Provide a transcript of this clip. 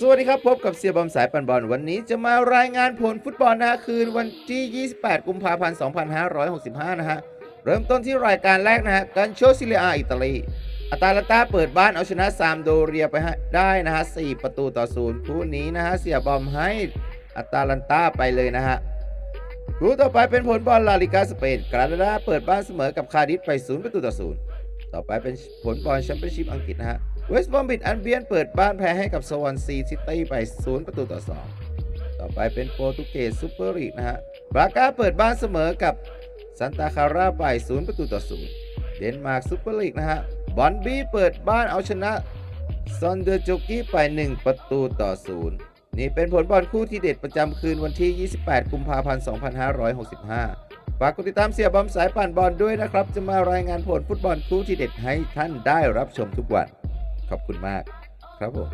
สวัสดีครับ พบกับเสียบอมสายปันบอล วันนี้จะมารายงานผลฟุตบอลนะคืนวันที่ 28 กุมภาพันธ์ 2565 นะฮะ เริ่มต้นที่รายการแรกนะฮะกันโชซิเลียอาอิตาลีอาตาลันตาเปิดบ้านเอาชนะซามโดเรียไปฮะได้นะฮะ 4 ประตูต่อศูนย์คู่นี้นะฮะ เสียบอมให้อาตาลันตาไปเลยนะฮะคู่ต่อไปเป็นผลบอลลาลิกาสเปนกรานาดาเปิดบ้านเสมอกับคาร์ดิฟไป 0 ประตูต่อศูนย์ต่อไปเป็นผลบอลแชมเปี้ยนชิพอังกฤษนะฮะ เวสต์บอมบิดอันเบียนเปิดบ้านแพ้ให้กับสวอนซีซิตี้ไป 0 ประตูต่อ 2 ต่อไปเป็นโปรตุเกสซูเปอร์ลีกนะฮะบราก้าเปิดบ้านเสมอกับซันตาคาราไป 0 ประตูต่อ 0 เดนมาร์กซูเปอร์ลีกนะฮะบอนบี้เปิดบ้านเอาชนะซอนเดอร์โจกี้ไป 1 ประตูต่อ 0 นี่เป็นผลบอลคู่ที่เด็ดประจำคืนวันที่ 28 กุมภาพันธ์ 2565 ฝากกดติดตามเสียบอมสายป่านบอลด้วยนะครับ จะมารายงานผลฟุตบอลคู่ที่เด็ดให้ท่านได้รับชมทุกวัน ขอบคุณมากครับผม